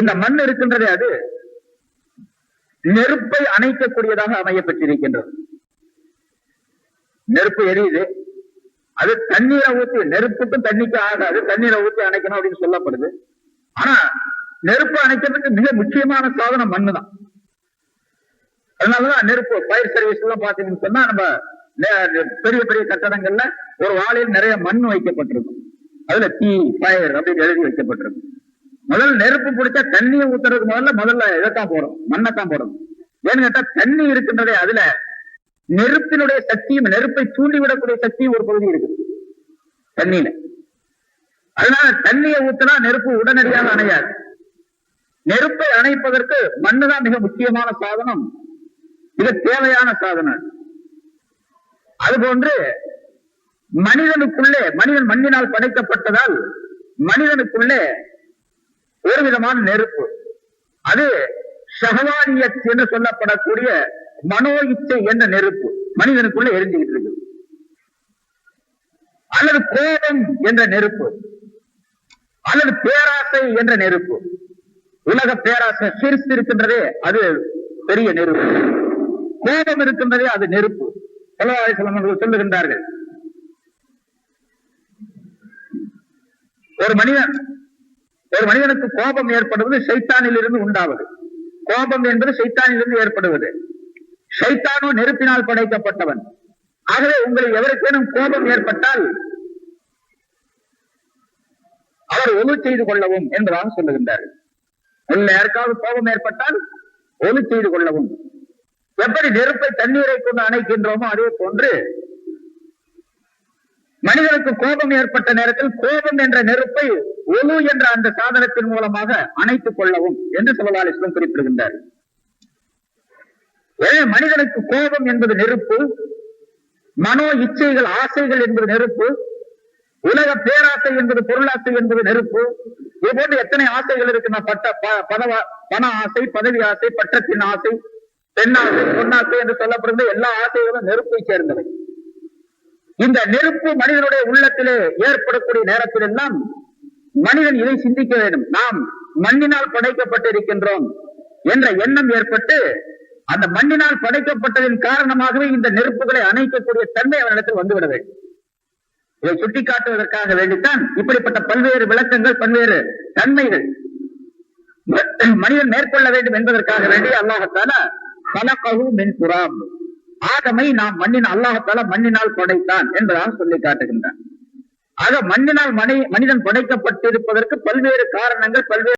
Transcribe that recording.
இந்த மண் இருக்கின்றதே அது. நெருப்பை அணைக்கக்கூடியதாக அமையப்பட்டிருக்கின்றது நெருப்பு எரியுது. அது தண்ணீரை ஊத்தி நெருப்புக்கும் தண்ணிக்கு ஆகாது. தண்ணீரை ஊத்தி அணைக்கணும் அப்படின்னு சொல்லப்படுது. ஆனா நெருப்பு அணைக்கிறதுக்கு மிக முக்கியமான சாதனம் மண்ணு தான் அதனாலதான் நெருப்பு ஃபயர் சர்வீஸ் எல்லாம் பாத்தீங்கன்னு சொன்னா நம்ம நெ- பெரிய பெரிய கட்டடங்கள்ல ஒரு வாழையில் நிறைய மண் வைக்கப்பட்டிருக்கும். அதுல தீ ஃபயர் அப்படின்னு எழுதி வைக்கப்பட்டிருக்கும். முதல்ல நெருப்பு பிடிச்சா தண்ணியை ஊத்துறதுக்கு முதல்ல முதல்ல இதைத்தான் போடும் மண்ணைத்தான் போடும் ஏன்னு கேட்டா தண்ணி இருக்கின்றதே அதுல நெருப்பினுடைய சக்தியும் நெருப்பை தூண்டிவிடக்கூடிய சக்தியும் ஒரு பகுதி இருக்குது தண்ணியில. அதனால தண்ணியை ஊத்தினா நெருப்பு உடனடியாக அணையாது. நெருப்பை அணைப்பதற்கு மண்ணுதான் மிக முக்கியமான சாதனம் மிக தேவையான சாதனம். அதுபோன்று மனிதனுக்குள்ளே மனிதன் மண்ணினால் படைக்கப்பட்டதால் மனிதனுக்குள்ளே ஒரு விதமான நெருப்பு. அது ஷஹவானியத் என்று சொல்லப்படக்கூடிய மனோ இச்சை என்ற நெருப்பு. மனிதனுக்குள்ள எரிஞ்சுக்கிட்டு இருக்கு அல்லது கோபம் என்ற நெருப்பு. அல்லது பேராசை என்ற நெருப்பு. உலக பேராசை சிரித்து இருக்கின்றதே அது பெரிய நெருப்பு. கோபம் இருக்கின்றதே அது நெருப்பு. செலவாயுசலம் சொல்லுகின்றார்கள். ஒரு மனிதன் ஒரு மனிதனுக்கு கோபம் ஏற்படுவது சைத்தானில் இருந்து உண்டாவது. கோபம் என்பது சைத்தானில் இருந்து ஏற்படுவது. சைத்தானோ நெருப்பினால் படைக்கப்பட்டவன். ஆகவே உங்களை எவருக்கேனும் கோபம் ஏற்பட்டால் அவர் ஒலு செய்து கொள்ளவும் என்பதாக சொல்லுகின்றார்கள். உள்ள யாருக்காவது கோபம் ஏற்பட்டால் ஒலு செய்து கொள்ளவும். எப்படி நெருப்பை தண்ணீரை கொண்டு அணைக்கின்றோமோ அதே போன்று மனிதனுக்கு கோபம் ஏற்பட்ட நேரத்தில் கோபம் என்ற நெருப்பை ஒலு என்ற அந்த சாதனத்தின் மூலமாக அணைத்துக் கொள்ளவும் என்று சொல்லலாலிஸ்லம் குறிப்பிடுகின்றார். மனிதனுக்கு கோபம் என்பது நெருப்பு மனோ இச்சைகள் ஆசைகள் என்பது நெருப்பு உலக பேராசை என்பது பொருளாசை என்பது நெருப்பு. இது போன்று எத்தனை ஆசைகள் இருக்கு? பட்ட ப- பண ஆசை பதவி ஆசை பட்டத்தின் ஆசை பெண்ணாசை பொன்னாசை என்று சொல்லப்படுகிற எல்லா ஆசைகளும் நெருப்பை சேர்ந்தவை. இந்த நெருப்பு மனிதனுடைய உள்ளத்திலே ஏற்படக்கூடிய நேரத்திலெல்லாம் மனிதன் இதை சிந்திக்க வேண்டும். நாம் மண்ணினால் படைக்கப்பட்டிருக்கின்றோம் என்ற எண்ணம் ஏற்பட்டு அந்த மண்ணினால் படைக்கப்பட்டதின் காரணமாகவே இந்த நெருப்புகளை அணைக்கக்கூடிய தன்மை அவனிடத்தில் வந்துவிட வேண்டும். இதை சுட்டிக்காட்டுவதற்காக வேண்டித்தான் இப்படிப்பட்ட பல்வேறு விளக்கங்கள் பல்வேறு தன்மைகள் மனிதன் மேற்கொள்ள வேண்டும் என்பதற்காக வேண்டி அல்லாஹத்தால பலகவு மின் புறாம் ஆதமை நாம் மண்ணின் அல்லாஹத்தால மண்ணினால் படைத்தான் என்பதாக சொல்லி காட்டுகின்றான் ஆக மண்ணினால் மனிதன் படைக்கப்பட்டிருப்பதற்கு பல்வேறு காரணங்கள் பல்வேறு